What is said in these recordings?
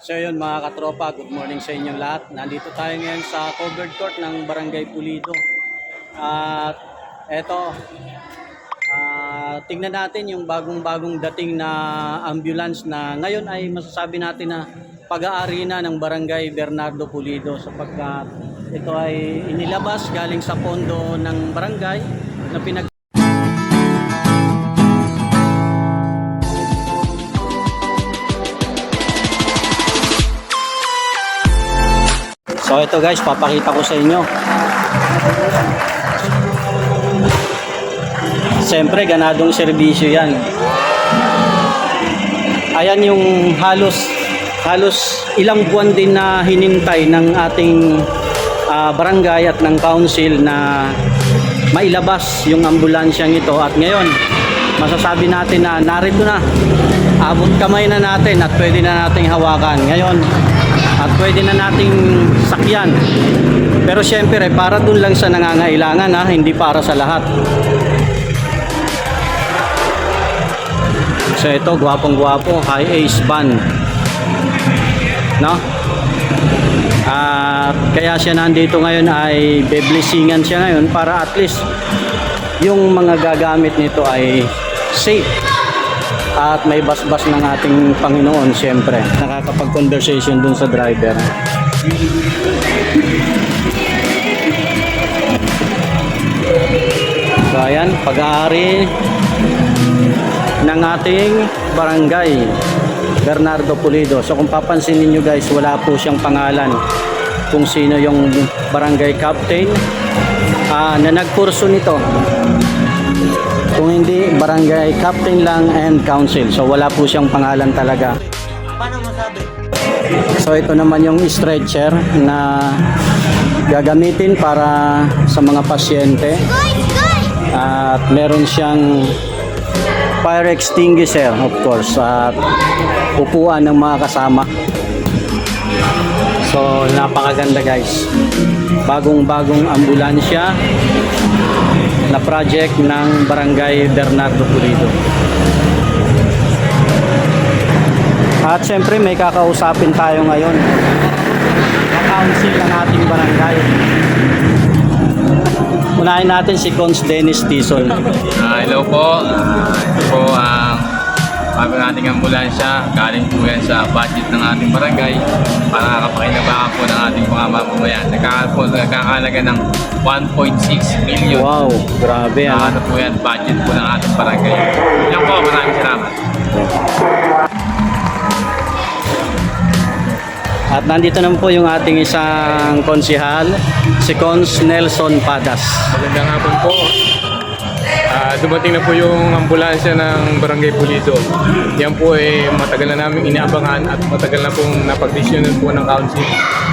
So yun mga katropa, good morning sa inyong lahat. Nandito tayo ngayon sa covered court ng Barangay Pulido. At eto, ah, tingnan natin yung bagong-bagong dating na ambulance na ngayon ay masasabi natin na pag-aari na ng Barangay Bernardo Pulido sapagkat ito ay inilabas galing sa pondo ng barangay na pinag So ito guys, papakita ko sa inyo. Siyempre, ganadong serbisyo yan. Ayan yung halos halos ilang buwan din na hinintay ng ating ah, barangay at ng council na mailabas yung ambulansyang ito at ngayon masasabi natin na narito na abot kamay na natin at pwede na nating hawakan ngayon at pwede na nating sakyan. Pero syempre para dun lang sa nangangailangan ha, hindi para sa lahat. So ito gwapong gwapo high ace van no? At kaya siya nandito ngayon ay beblesingan siya ngayon para at least yung mga gagamit nito ay safe at may basbas ng ating Panginoon siyempre nakakapag-conversation dun sa driver. So ayan pag-aari ng ating barangay Bernardo Pulido. So kung papansin niyo guys wala po siyang pangalan kung sino yung barangay captain ah, na nagkurso nito barangay captain lang and council. So wala po siyang pangalan talaga. Paano masabi? So ito naman yung stretcher na gagamitin para sa mga pasyente. At meron siyang fire extinguisher of course at upuan ng mga kasama. So napakaganda guys. Bagong-bagong ambulansya na project ng Barangay Bernardo Pulido. At syempre may kakausapin tayo ngayon. Ang council ng ating barangay. Unahin natin si Cons Dennis Tison. Ah, hello po. Ah, ito po ang bago nating ambulansya. Galing po yan sa budget ng ating barangay para kapakinabangan po ng ating mga mamamayan. Nagkakalaga ng 1.6 million. Wow, grabe ah. ano po yan, budget po ng ating barangay. Yan po, maraming salamat. At nandito naman po yung ating isang konsihal, si Cons Nelson Padas. Magandang hapon po. Ah, dumating na po yung ambulansya ng Barangay Pulido. Yan po ay matagal na namin inaabangan at matagal na pong napagdesisyonan po ng council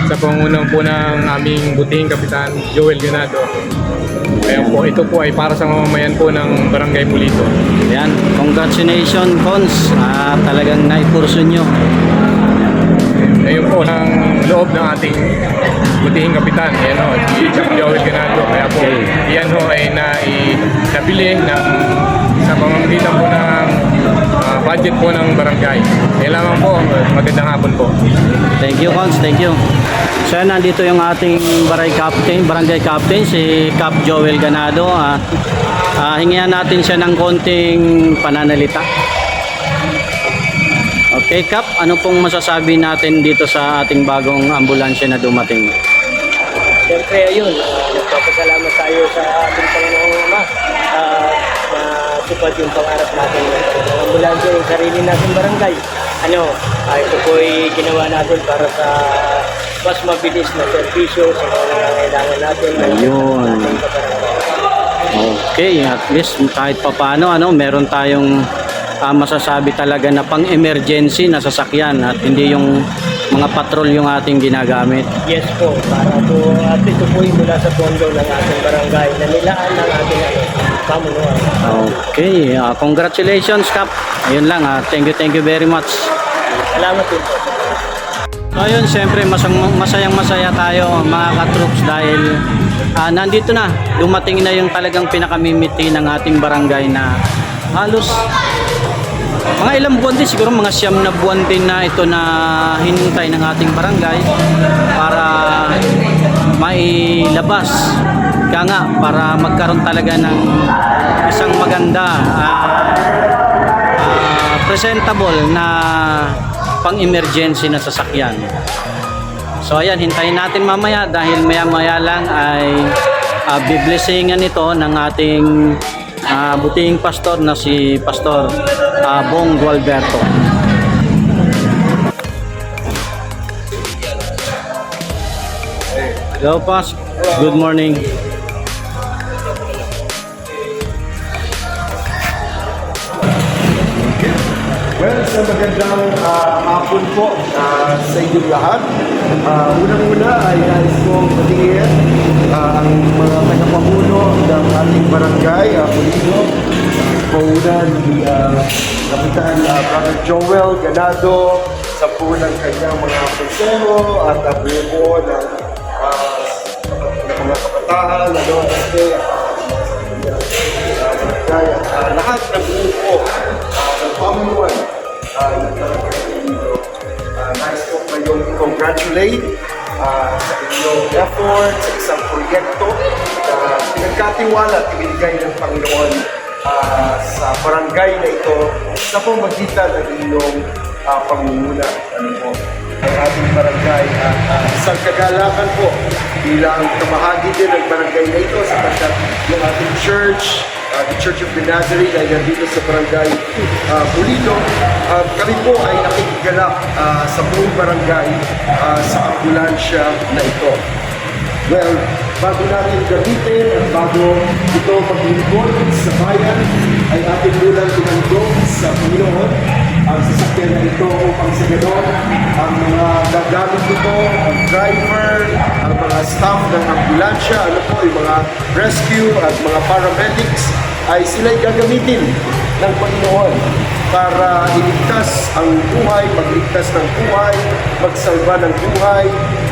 sa pangunang po ng aming butihing kapitan Joel Ganado. Kaya po, ito po ay para sa mamamayan po ng Barangay Pulido. Yan, congratulations Cons. Ah, talagang naipurso nyo. Ayun po ang loob ng ating butihing kapitan. Yan o, si Joel Ganado. Kaya po, yan ho ay nai- nabili ng, sa pamamagitan po ng ah, budget po ng barangay. Yan lamang po, magandang hapon po. Thank you, Cons. Thank you. So, yan, nandito yung ating barangay captain, barangay captain, si Cap Joel Ganado. Ah, ah, hingihan natin siya ng konting pananalita. Okay, Cap, ano pong masasabi natin dito sa ating bagong ambulansya na dumating? Siyempre, ayun, uh, nagpapasalamat tayo sa ating Panginoong Ama uh, na tupad yung pangarap natin ng ambulansya yung sarili natin barangay. Ano, uh, ito po ay ginawa natin para sa mas mabilis na serbisyo sa mga nangangailangan natin. Ayun. Okay, at least kahit papano ano, meron tayong ah, masasabi talaga na pang-emergency na sasakyan at hindi yung mga patrol yung ating ginagamit. Yes po, para po at ito po ay mula sa pondo ng ating barangay na nilaan ng ating ano, pamunuan. Okay, ah, congratulations Kap. Ayun lang, ah, thank you, thank you very much. Salamat po. So ayun, siyempre masang, masayang masaya tayo mga katroops dahil ah, nandito na, dumating na yung talagang pinakamimiti ng ating barangay na halos mga ilang buwan din, siguro mga siyam na buwan din na ito na hinintay ng ating barangay para mailabas. Kaya nga, para magkaroon talaga ng isang maganda, ah, ah, presentable na pang-emergency na sasakyan. So ayan, hintayin natin mamaya dahil maya-maya lang ay uh, biblessingan ito ng ating uh, buting pastor na si Pastor uh, Bong Gualberto. Hello, Pas. Good morning. Hapon po ah, sa inyong lahat. Ah, Unang-una ay nais kong patingin ah, ang mga kanapamuno ng ating barangay, uh, Pulido. Pauna ni Kapitan ah, Brother Joel Ganado sa po ng kanyang mga konsero at ang buo ng, ah, ng mga kabataan, ano, kasi uh, lahat ng grupo uh, ng pamunuan uh, congratulate uh, sa inyong effort sa isang proyekto na pinagkatiwala at ibigay ng Panginoon uh, sa barangay na ito sa pamagitan ng inyong uh, pangunguna. Ano? Ang ating barangay at uh, isang kagalakan po bilang kamahagi din ng barangay na ito sapagkat yung ating church uh, the Church of the Nazarene ay nandito sa barangay uh, Pulido. Uh, kami po ay nakikigalak uh, sa buong barangay uh, sa ambulansya na ito. Well, bago natin gamitin at bago ito maglingkod sa bayan, ay ating munang tinandok sa Panginoon ang sasakyan na ito upang sa ganon ang mga gagamit nito, ang driver, ang mga staff ng ambulansya, ano po, yung mga rescue at mga paramedics ay sila'y gagamitin ng Panginoon para iligtas ang buhay, magligtas ng buhay, magsalba ng buhay,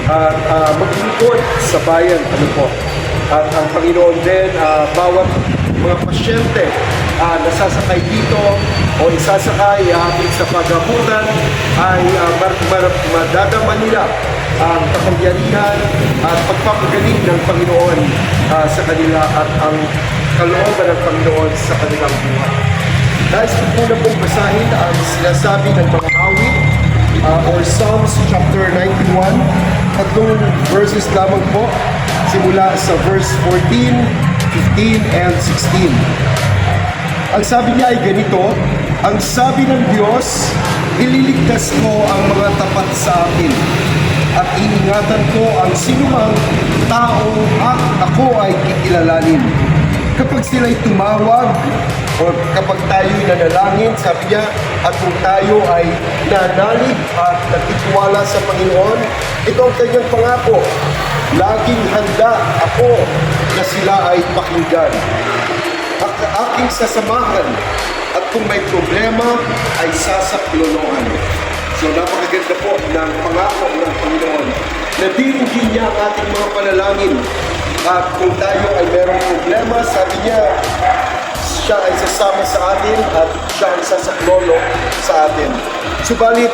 at uh, maglingkod sa bayan. Ano po? At ang Panginoon din, ah, bawat mga pasyente ah, nasasakay dito o isasakay ating sa pagamutan ay uh, mar- mar- madadama nila ang kapangyarihan at pagpapagaling ng Panginoon ah, sa kanila at ang kalooban ng Panginoon sa kanilang buhay. Nais ko po na pong basahin ang sinasabi ng mga awit uh, or Psalms chapter 91. Tatlong verses lamang po simula sa verse 14, 15, and 16. Ang sabi niya ay ganito, ang sabi ng Diyos, ililigtas ko ang mga tapat sa akin at iingatan ko ang sinumang tao at ako ay kikilalanin. Kapag sila'y tumawag o kapag tayo'y nanalangin, sabi niya, at kung tayo ay nanalig at nagtitiwala sa Panginoon, ito ang kanyang pangako. Laging handa ako na sila ay pakinggan at aking sasamahan at kung may problema ay sasaklolohan. So napakaganda po ng pangako ng Panginoon na diringin niya ang ating mga panalangin. At kung tayo ay merong problema, sabi niya, siya ay sasama sa atin at siya ay sasaklolo sa atin. Subalit,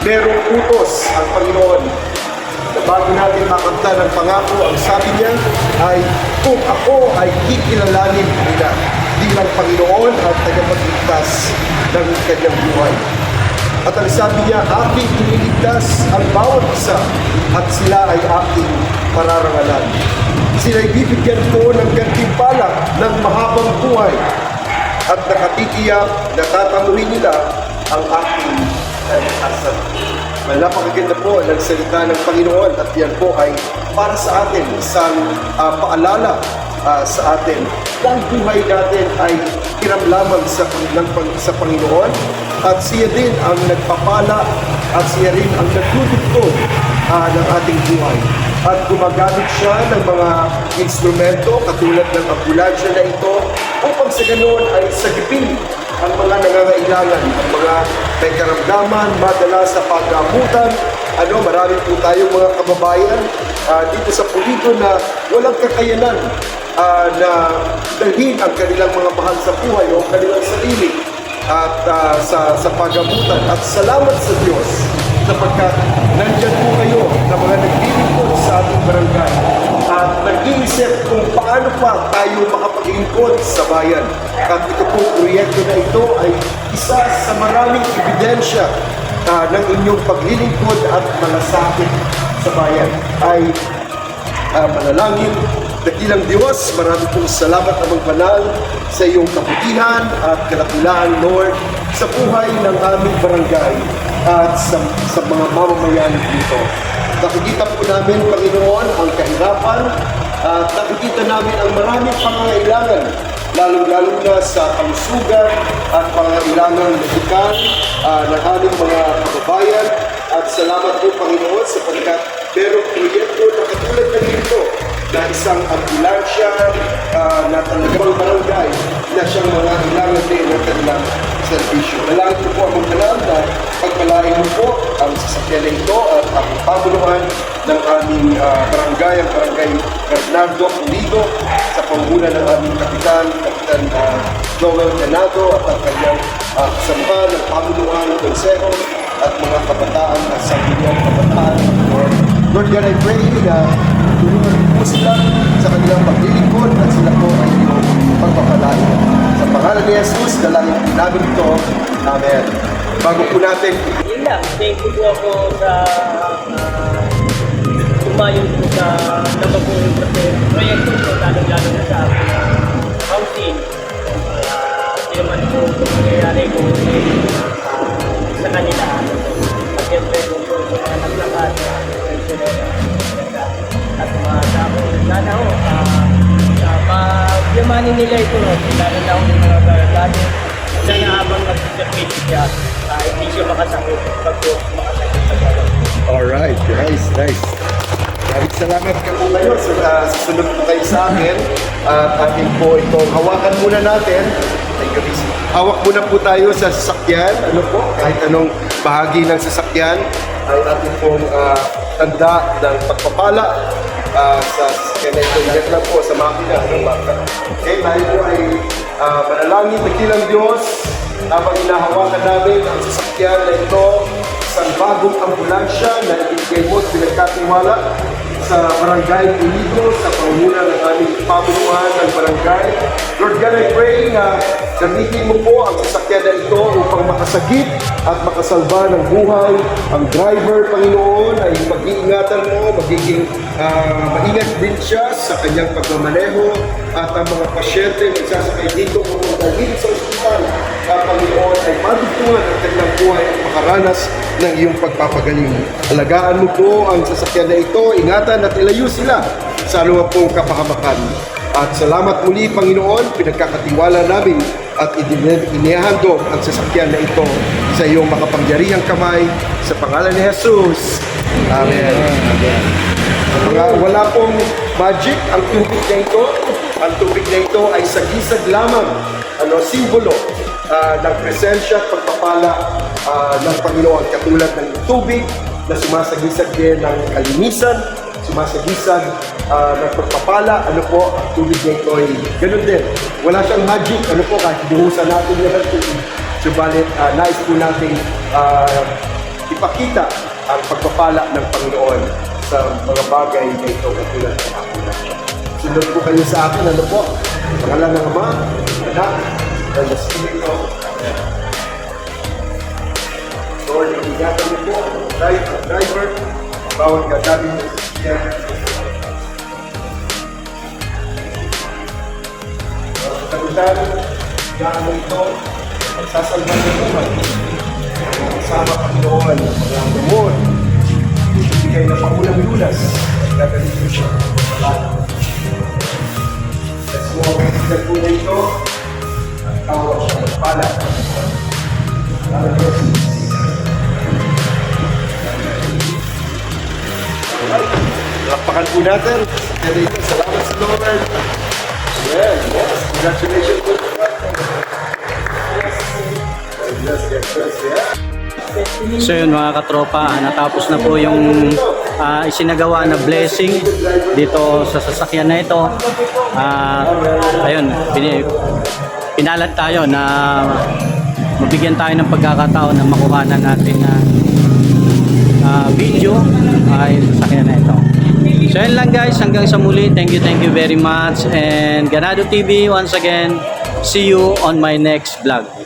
merong utos ang Panginoon bago natin makanta ng pangako, ang sabi niya ay, kung ako ay kikilalanin nila bilang Panginoon at tagapagligtas ng kanyang buhay. At ang sabi niya, aking iniligtas ang bawat isa at sila ay aking pararangalan. Sila'y bibigyan ko ng gantimpala ng mahabang buhay at nakatitiyak na tatamuhin nila ang aking napakaganda po ng salita ng Panginoon at yan po ay para sa atin, isang ah, paalala ah, sa atin ang buhay natin ay hiram lamang sa, ng, sa Panginoon at siya din ang nagpapala at siya rin ang nagtutugtog ah, ng ating buhay. At gumagamit siya ng mga instrumento katulad ng ambulansya na ito upang sa ganoon ay sagipin ang mga nangangailangan, ang mga may karamdaman, madala sa paggamutan. Ano, marami po tayong mga kababayan ah, dito sa Pulido na walang kakayanan ah, na dalhin ang kanilang mga mahal sa buhay o ang kanilang sarili at ah, sa, sa pagamutan. At salamat sa Diyos sapagkat nandyan po kayo na mga naglilingkod sa ating barangay at nag-iisip kung paano pa tayo makapaglingkod sa bayan. At ito po, proyekto na ito ay isa sa maraming ebidensya ah, ng inyong paglilingkod at malasakit sa bayan ay uh, manalangin. Dakilang Diyos, marami pong salamat amang banal sa iyong kabutihan at kalakilaan, Lord, sa buhay ng aming barangay at sa, sa mga mamamayan dito. Nakikita po namin, Panginoon, ang kahirapan at nakikita namin ang maraming pangangailangan lalong-lalo na sa kalusugan at pangangailangan medikal uh, ng aming mga kababayan. At salamat po, Panginoon, sapagkat merong proyekto na katulad ng ito na isang ambulansya uh, na talagang barangay na siyang mga ilangan din ng kanilang serbisyo. Nalangin ko po ang magkanal na pagpalain mo po ang sasakyan na ito at ang pamuluhan ng aming uh, barangay, ang barangay Bernardo Pulido sa panguna ng aming kapitan, Kapitan uh, Joel Ganado at ang kanyang uh, kasama ng pamuluhan ng konseho at mga kabataan at sangguniang kabataan. Lord, Lord God, I pray na tulungan po sila sa kanilang paglilingkod at sila po ay iyong pagpapalain. Sa pangalan ni Jesus, dalangin po namin ito. Amen. Bago po natin Yun lang, thank you po ako sa uh, tumayon po sa nabagong proyekto po, lalo-lalo na sa aking uh, housing. Uh, Hindi naman po ito mangyayari kung uh, sa kanila. Siyempre kung po sa mga naglakad, at mga tao, sana ho, uh, uh, pagyamanin nila ito, lalo na ho mga barangay. Sana habang nag-service siya, uh, hindi siya makasakit pag po makasakit sa barangay. Alright, nice, nice. Maraming salamat ka po kayo. So, uh, susunod po kayo sa akin. At atin po itong hawakan muna natin. Thank you. Hawak muna po tayo sa sasakyan. Ano po? Kahit anong bahagi ng sasakyan ay atin pong uh, tanda ng pagpapala uh, sa sasakyan na ito. Yan lang po sa makina. Ano, baka. Okay, tayo po ay uh, manalangin. Nakilang Diyos habang inahawakan namin ang sasakyan na ito isang bagong ambulansya na ibigay mo at pinagkatiwala sa barangay Pulido sa pangunguna ng aming pamumuhan ng barangay. Lord God, I pray na gamitin mo po ang sasakyan na ito upang makasagip at makasalba ng buhay. Ang driver, Panginoon, ay mag-iingatan mo, magiging ah, maingat din siya sa kanyang pagmamaneho at ang mga pasyente na nagsasakay dito kung dalhin sa ospital, ah, Panginoon, ay matutunan ang kanilang buhay at makaranas ng iyong pagpapagaling. Alagaan mo po ang sasakyan na ito, ingatan at ilayo sila sa anuman pong kapahamakan. At salamat muli, Panginoon, pinagkakatiwala namin at inihandog ang sasakyan na ito sa iyong makapangyarihang kamay sa pangalan ni Jesus. Amen. Mga wala pong magic ang tubig na ito. Ang tubig na ito ay sagisag lamang, ano, simbolo ah, ng presensya at pagpapala ah, ng Panginoon. Katulad ng tubig na sumasagisag din ng kalinisan, sumasagisag ah, ng pagpapala. Ano po, ang tubig na ito ay ganun din. Wala siyang magic. Ano po, kahit binuhusan natin yan ng tubig. Subalit, ah, nais po natin ah, ipakita ang pagpapala ng Panginoon sa mga bagay na ito katulad ng aking nasya. Sunod po kayo sa akin, ano po? Pangalan ng Ama, Anak, ng Espiritu. Lord, ingatan mo po driver, driver, bawat gagawin ng sasakyan. Kagutan, ingatan mo ito, pagsasalba ng buhay. Kasama Panginoon, ang mga gamot, ibigay na pangulang lunas, gagaling ko siya. Let's po na ito, at tawa siya Diyos. Alright, lakpakan po natin. Salamat sa Lord. Yes, yes, congratulations po. Yes, yes, yes, yes. So yun mga katropa, natapos na po yung ah, isinagawa na blessing dito sa sasakyan na ito. Ah, ayun, pini, pinalat tayo na mabigyan tayo ng pagkakataon na makuhanan natin na ah, video ay sasakyan na ito. So yun lang guys, hanggang sa muli. Thank you, thank you very much. And Ganado TV, once again, see you on my next vlog.